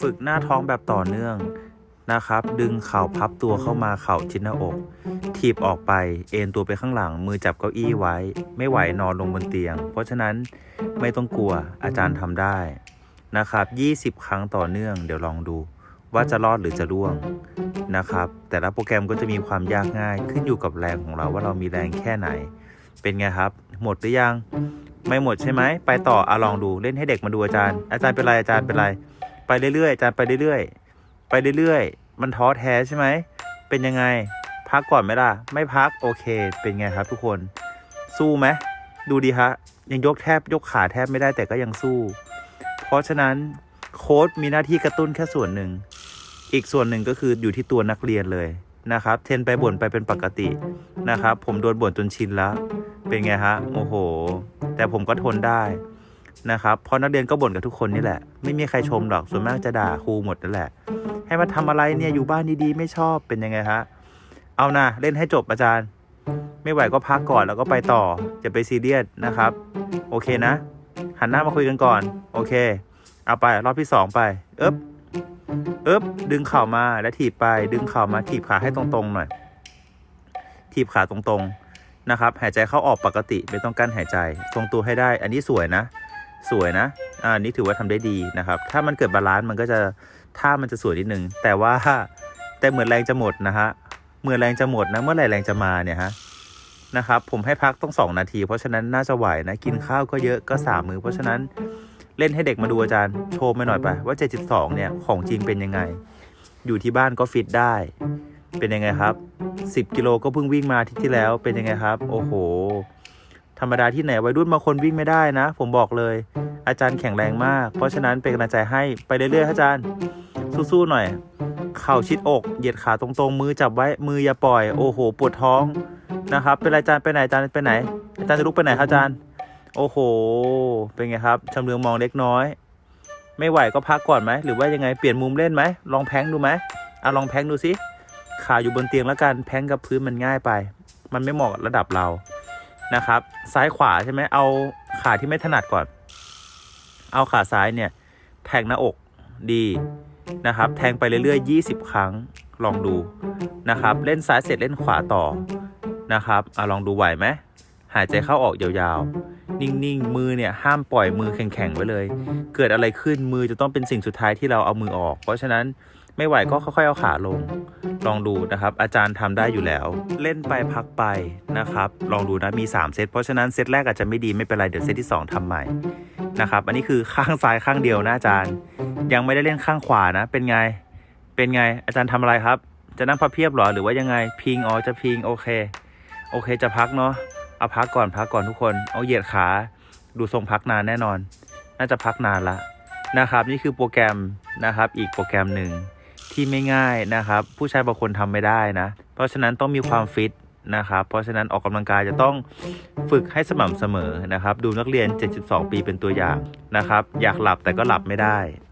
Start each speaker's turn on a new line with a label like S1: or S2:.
S1: ฝึกหน้าท้องแบบต่อเนื่องนะครับ ดึงเข่าพับตัวเข้ามาเข่าชิดหน้าอก ถีบออกไป เอนตัวไปข้างหลัง มือจับเก้าอี้ไว้ ไม่ไหวนอนลงบนเตียง เพราะฉะนั้นไม่ต้องกลัวอาจารย์ทำได้นะครับ 20 ครั้งต่อเนื่อง เดี๋ยวลองดู ว่าจะรอดหรือจะร่วงนะครับ แต่ละโปรแกรมก็จะมีความยากง่าย ขึ้นอยู่กับแรงของเราว่าเรามีแรงแค่ไหน เป็นไงครับ หมดหรือยัง ไม่หมดใช่ไหม ไปต่ออะลองดู เล่นให้เด็กมาดูอาจารย์ อาจารย์เป็นไรอาจารย์เป็นไร ไปเรื่อยๆอาจารย์ไปเรื่อยๆ ไปเรื่อยๆ มันท้อแท้ใช่ไหม เป็นยังไง พักก่อนไหมล่ะ ไม่พักโอเค เป็นไงครับทุกคน สู้ไหม ดูดีฮะ ยังยกแทบยกขาแทบไม่ได้แต่ก็ยังสู้ เพราะฉะนั้นโค้ดมีหน้าที่กระตุ้นแค่ส่วนหนึ่ง อีกส่วนหนึ่งก็คืออยู่ที่ตัวนักเรียนเลยนะครับ เทนไปบ่นไปเป็นปกตินะครับ ผมโดนบ่นจนชินแล้ว เป็นไงฮะ โอ้โห แต่ผมก็ทนได้ นะครับเพราะนักเรียนก็บ่นกับทุกคนนี่แหละ ไม่มีใครชมหรอกส่วนมากจะด่าครูหมดนั่นแหละ ให้มาทำอะไรเนี่ยอยู่บ้านดีๆไม่ชอบเป็นยังไงฮะเอานะเล่นให้จบอาจารย์ ไม่ไหวก็พักก่อนแล้วก็ไปต่อจะไปซีเรียสนะครับ โอเคนะ หันหน้ามาคุยกันก่อน โอเค เอาไปรอบที่สองไปเอ๊บเอ๊บดึงเข่ามาแล้วถีบไป ดึงเข่ามาถีบขาให้ตรงๆหน่อยถีบขาตรงๆนะครับหายใจเข้าออกปกติไม่ต้องกั้นหายใจ ทรงตัวให้ได้ อันนี้สวยนะ สวยนะอ่าอันนี้ถือว่าทำได้ดีนะครับ ถ้ามันเกิดบาลานซ์มันก็จะท่ามันจะสวยนิดนึง แต่ว่าแต่เหมือนแรงจะหมดนะฮะเมื่อแรงจะหมดนะ เมื่อไหร่แรงจะมาเนี่ยฮะนะครับผมให้พักต้องสองนาที เพราะฉะนั้นน่าจะไหวนะ กินข้าวก็เยอะก็สามมือ เพราะฉะนั้นเล่นให้เด็กมาดูอาจารย์โชว์มาหน่อยไปว่า 7.2 เนี่ย ของจริงเป็นยังไง อยู่ที่บ้านก็ฟิตได้ เป็นยังไงครับ 10 กิโลก็เพิ่งวิ่งมาอาที่ที่แล้วเป็นยังไงครับ โอ้โห ธรรมดาที่ไหนวัยรุ่นบางคนวิ่งไม่ได้นะ ผมบอกเลย อาจารย์แข็งแรงมาก เพราะฉะนั้นเป็นกำลังใจให้ไปเรื่อยๆครับอาจารย์ สู้ๆหน่อย เข่าชิดอก เหยียดขาตรงๆ มือจับไว้มืออย่าปล่อยโอ้โหปวดท้องนะครับ เป็นไรอาจารย์ไปไหนอาจารย์ไปไหน อาจารย์จะลุกไปไหนครับอาจารย์ โอ้โห เป็นไงครับชำเลืองมองเล็กน้อย ไม่ไหวก็พักก่อนไหมหรือว่ายังไงเปลี่ยนมุมเล่นไหมลองแพงดูไหมอะลองแพงดูสิขาอยู่บนเตียงแล้วกันแพงกับพื้นมันง่ายไป มันไม่เหมาะระดับเรา นะครับ ซ้ายขวาใช่ไหมเอาขาที่ไม่ถนัดก่อน เอาขาซ้ายเนี่ยแทงหน้าอกดีนะครับ แทงไปเรื่อยๆ 20 ครั้งลองดูนะครับ เล่นซ้ายเสร็จเล่นขวาต่อนะครับอะลองดูไหวไหมหายใจเข้าออกยาวๆ นิ่งๆ มือเนี่ยห้ามปล่อยมือแข็งๆไว้เลย เกิดอะไรขึ้นมือจะต้องเป็นสิ่งสุดท้ายที่เราเอามือออก เพราะฉะนั้น ไม่ไหวก็ค่อยๆเอาขาลง ลองดูนะครับ อาจารย์ทำได้อยู่แล้ว เล่นไปพักไปนะครับ ลองดูนะมี 3 เซตเพราะฉะนั้นเซตแรกอาจจะไม่ดีไม่เป็นไรเดี๋ยวเซตที่ 2ทำใหม่นะครับ อันนี้คือข้างซ้ายข้างเดียวนะอาจารย์ ยังไม่ได้เล่นข้างขวานะ เป็นไง เป็นไง อาจารย์ทำอะไรครับ จะนั่งพับเพียบเหรอหรือว่ายังไง พิงอ๋อจะพิงโอเค โอเคจะพักเนาะเอาพักก่อนพักก่อนทุกคน เอาเหยียดขา ดูทรงพักนานแน่นอน น่าจะพักนานละนะครับ นี่คือโปรแกรมนะครับ อีกโปรแกรมหนึ่ง ที่ไม่ง่ายนะครับ ผู้ชายบางคนทำไม่ได้นะ เพราะฉะนั้นต้องมีความฟิตนะครับ เพราะฉะนั้นออกกำลังกายจะต้องฝึกให้สม่ำเสมอนะครับ ดูนักเรียน 72 ปีเป็นตัวอย่างนะครับ อยากหลับแต่ก็หลับไม่ได้